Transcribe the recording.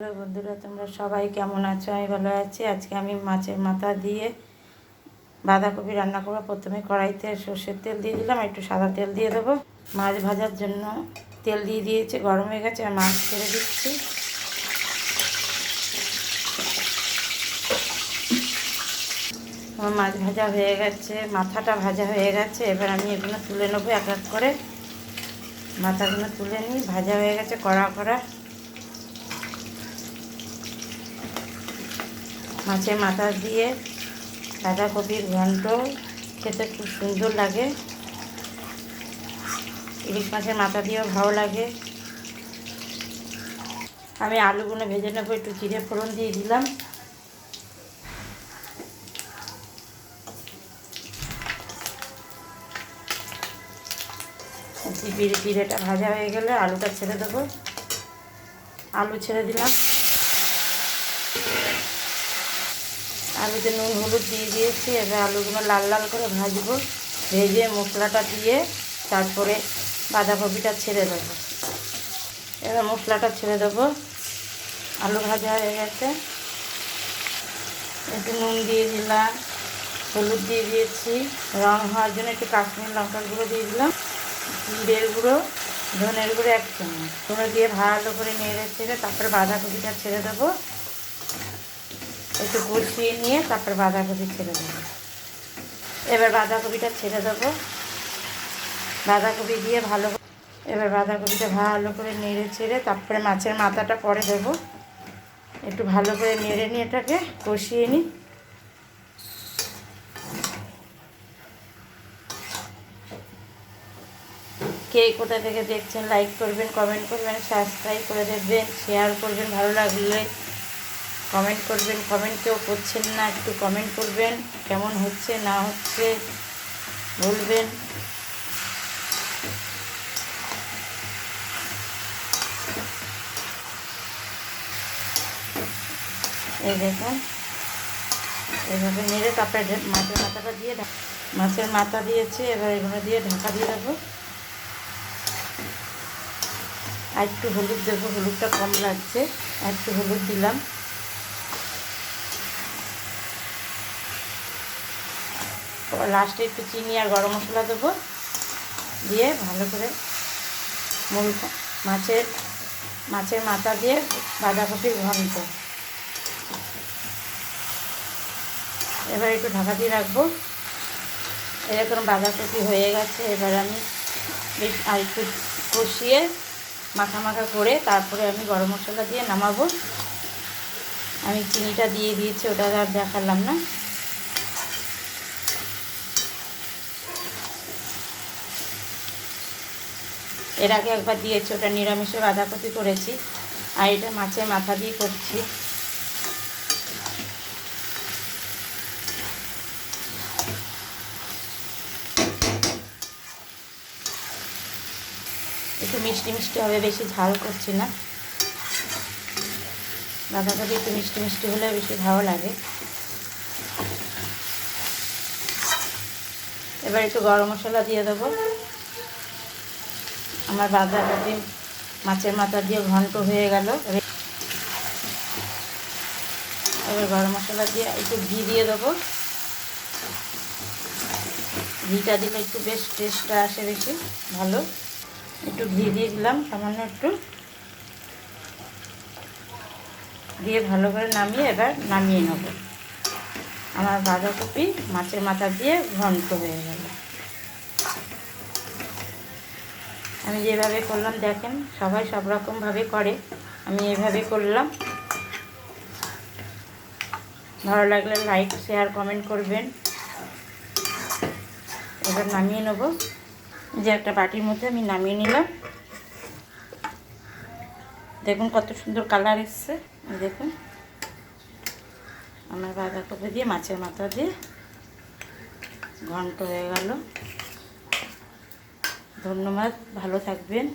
Hello বন্ধুরা, তোমরা সবাই কেমন আছো? আমি ভালো আছি। আজকে আমি মাছের মাথা দিয়ে বাঁধাকপি রান্না করব। প্রথমে কড়াইতে সর্ষের তেল দিয়ে দিলাম, একটু সাদা তেল দিয়ে দেবো। মাছ ভাজার জন্য তেল দিয়ে দিয়েছি, গরম হয়ে গেছে, আর মাছ ছেড়ে দিচ্ছি। আমার মাছ ভাজা হয়ে গেছে, মাথাটা ভাজা হয়ে গেছে। এবার আমি এগুলো তুলে নেব এক এক করে। মাথাগুলো তুলে নিই, ভাজা হয়ে গেছে, কড়া কড়া। মাছের মাথা দিয়ে বাঁধাকপির ঘন্ট। খেতে খুব সুন্দর লাগে। ইলিশ মাছের মাথা দিয়েও ভালো লাগে। আমি আলুগুলো ভেজে নেব, একটু জিরে ফোড়ন দিয়ে দিলাম। জিরে জিরেটা ভাজা হয়ে গেলে আলুটা ছেড়ে দেবো। আলু ছেড়ে দিলাম। আলুতে নুন, হলুদ দিয়ে দিয়েছি, এবার আলুগুলো লাল লাল করে ভাজবো। ভেজে মশলাটা দিয়ে তারপরে বাঁধাকপিটা ছেড়ে দেবো। এবার মশলাটা ছেড়ে দেবো। আলু ভাজা হয়ে গেছে। একটু নুন দিয়ে দিলাম, হলুদ দিয়ে দিয়েছি। রং হওয়ার জন্য একটু কাশ্মীর লঙ্কার গুঁড়ো দিয়ে দিলাম। জিরের গুঁড়ো, ধনের গুঁড়ো এক চামচ। গুঁড়ো দিয়ে ভালো করে নেড়ে ছেড়ে তারপরে বাঁধাকপিটা ছেড়ে দেবো। একটু কষিয়ে নিয়ে তারপর বাঁধাকপি ছেড়ে দেবো। এবার বাঁধাকপিটা ছেড়ে দেবো। বাঁধাকপি দিয়ে ভালো এবার বাঁধাকপিটা ভালো করে নেড়ে ছেড়ে তারপরে মাছের মাথাটা পরে দেবো। একটু ভালো করে নেড়ে নিয়ে এটাকে কষিয়ে নিই। কে কোথা থেকে দেখছেন লাইক করবেন কমেন্ট করবেন সাবস্ক্রাইব করে দেবেন শেয়ার করবেন। ভালো লাগলে কমেন্ট করবেন কমেন্ট কেউ করছেন না, একটু কমেন্ট করবেন, কেমন হচ্ছে, না হচ্ছে, বলবেন। এই দেখুন, এভাবে নেড়ে তারপরে মাছের মাথাটা দিয়ে মাছের মাথা দিয়েছে, এবার এগুলো দিয়ে ঢাকা দিয়ে দেবো আর একটু হলুদ দেবো হলুদটা কম লাগছে, আর একটু হলুদ দিলাম। লাস্টে একটু চিনি আর গরম মশলা দেবো। দিয়ে ভালো করে মূল মাছের মাছের মাথা দিয়ে বাঁধাকপির ঘন্ট। এবার একটু ঢাকা দিয়ে রাখব। এরকম বাঁধাকপি হয়ে গেছে, এবার আমি বেশ আর একটু কষিয়ে মাখা মাখা করে তারপরে আমি গরম মশলা দিয়ে নামাবো। আমি চিনিটা দিয়ে দিয়েছি, ওটা আর দেখালাম না। এর আগে একবার দিয়েছি, ওটা নিরামিষে বাঁধাকপি করেছি। আর এটা মাছের মাথা দিয়ে করছি। একটু মিষ্টি মিষ্টি হবে, বেশি ঝাল করছি না। বাঁধাকপি একটু মিষ্টি মিষ্টি হলে বেশি ভালো লাগে। এবার একটু গরম মশলা দিয়ে দেবো। আমার বাঁধাকপি মাছের মাথা দিয়ে ঘন্ট হয়ে গেল। এবার গরম মশলা দিয়ে একটু ঘি দিয়ে দেবো। ঘিটা দিলে একটু বেশ টেস্টটা আসে বেশি, ভালো। একটু ঘি দিয়ে দিলাম, সামান্য একটু। দিয়ে ভালো করে নামিয়ে এবার নামিয়ে নেব। আমার বাঁধাকপি মাছের মাথা দিয়ে ঘন্ট হয়ে গেল। আমি যেভাবে করলাম, দেখেন, সবাই সব রকমভাবে করে। আমি এভাবে করলাম। ভালো লাগলে লাইক শেয়ার কমেন্ট করবেন। এবার নামিয়ে নেব। যে একটা বাটির মধ্যে আমি নামিয়ে নিলাম। দেখুন কত সুন্দর কালার এসছে। দেখুন। আমার বাঁধাকপি দিয়ে, মাছের মাথা দিয়ে। ঘন্ট হয়ে গেল। ধন্যবাদ ভালো থাকবেন।